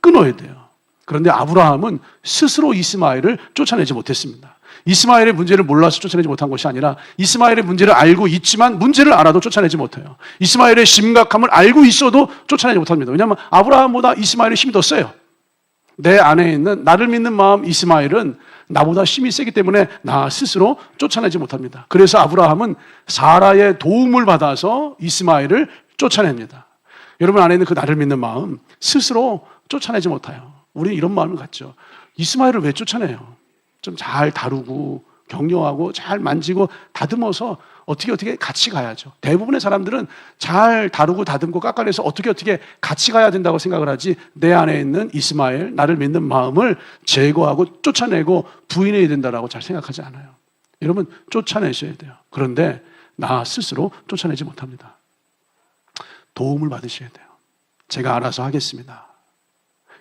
끊어야 돼요. 그런데 아브라함은 스스로 이스마엘을 쫓아내지 못했습니다. 이스마엘의 문제를 몰라서 쫓아내지 못한 것이 아니라 이스마엘의 문제를 알고 있지만 문제를 알아도 쫓아내지 못해요. 이스마엘의 심각함을 알고 있어도 쫓아내지 못합니다. 왜냐하면 아브라함보다 이스마엘의 힘이 더 세요. 내 안에 있는 나를 믿는 마음 이스마엘은 나보다 힘이 세기 때문에 나 스스로 쫓아내지 못합니다. 그래서 아브라함은 사라의 도움을 받아서 이스마엘을 쫓아냅니다. 여러분 안에 있는 그 나를 믿는 마음 스스로 쫓아내지 못해요. 우리는 이런 마음을 갖죠. 이스마엘을 왜 쫓아내요? 좀 잘 다루고 격려하고 잘 만지고 다듬어서 어떻게 어떻게 같이 가야죠. 대부분의 사람들은 잘 다루고 다듬고 깎아내서 어떻게 어떻게 같이 가야 된다고 생각을 하지 내 안에 있는 이스마엘 나를 믿는 마음을 제거하고 쫓아내고 부인해야 된다라고 잘 생각하지 않아요. 여러분 쫓아내셔야 돼요. 그런데 나 스스로 쫓아내지 못합니다. 도움을 받으셔야 돼요. 제가 알아서 하겠습니다.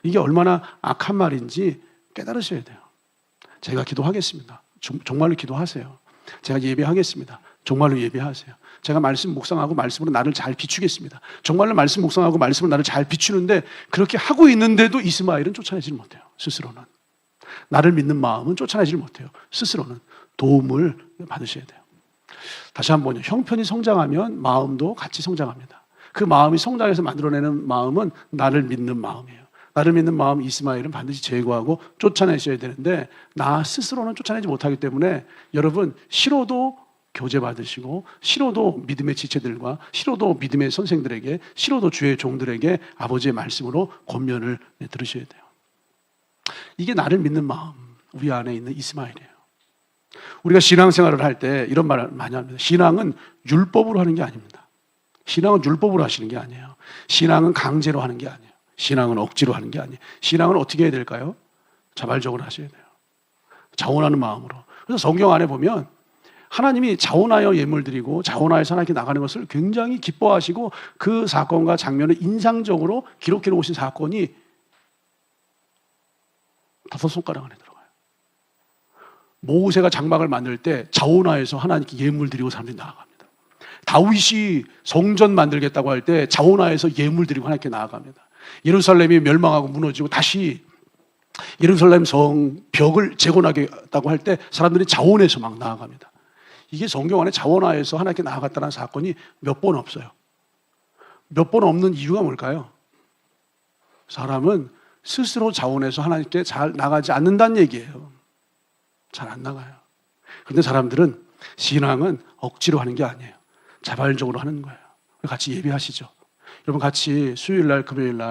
이게 얼마나 악한 말인지 깨달으셔야 돼요. 제가 기도하겠습니다. 정- 정말로 기도하세요. 제가 예배하겠습니다. 정말로 예배하세요. 제가 말씀 묵상하고 말씀으로 나를 잘 비추겠습니다. 정말로 말씀 묵상하고 말씀으로 나를 잘 비추는데 그렇게 하고 있는데도 이스마엘은 쫓아내질 못해요. 스스로는. 나를 믿는 마음은 쫓아내질 못해요. 스스로는 도움을 받으셔야 돼요. 다시 한번요. 형편이 성장하면 마음도 같이 성장합니다. 그 마음이 성장해서 만들어내는 마음은 나를 믿는 마음이에요. 나를 믿는 마음 이스마엘은 반드시 제거하고 쫓아내셔야 되는데 나 스스로는 쫓아내지 못하기 때문에 여러분 싫어도 교제 받으시고 싫어도 믿음의 지체들과 싫어도 믿음의 선생들에게 싫어도 주의 종들에게 아버지의 말씀으로 권면을 들으셔야 돼요. 이게 나를 믿는 마음 우리 안에 있는 이스마엘이에요. 우리가 신앙생활을 할 때 이런 말을 많이 합니다. 신앙은 율법으로 하는 게 아닙니다. 신앙은 율법으로 하시는 게 아니에요. 신앙은 강제로 하는 게 아니에요. 신앙은 억지로 하는 게 아니에요. 신앙은 어떻게 해야 될까요? 자발적으로 하셔야 돼요. 자원하는 마음으로. 그래서 성경 안에 보면 하나님이 자원하여 예물 드리고 자원하여서 하나님께 나가는 것을 굉장히 기뻐하시고 그 사건과 장면을 인상적으로 기록해 놓으신 사건이 다섯 손가락 안에 들어가요. 모세가 장막을 만들 때 자원하여서 하나님께 예물 드리고 사람들이 나아갑니다. 다윗이 성전 만들겠다고 할 때 자원하여서 예물 드리고 하나님께 나아갑니다. 예루살렘이 멸망하고 무너지고 다시 예루살렘 성 벽을 재건하겠다고 할 때 사람들이 자원해서 막 나아갑니다. 이게 성경 안에 자원하여서 하나님께 나아갔다는 사건이 몇 번 없어요. 몇 번 없는 이유가 뭘까요? 사람은 스스로 자원해서 하나님께 잘 나가지 않는다는 얘기예요. 잘 안 나가요. 그런데 사람들은 신앙은 억지로 하는 게 아니에요. 자발적으로 하는 거예요. 같이 예배하시죠. 여러분 같이 수요일 날, 금요일 날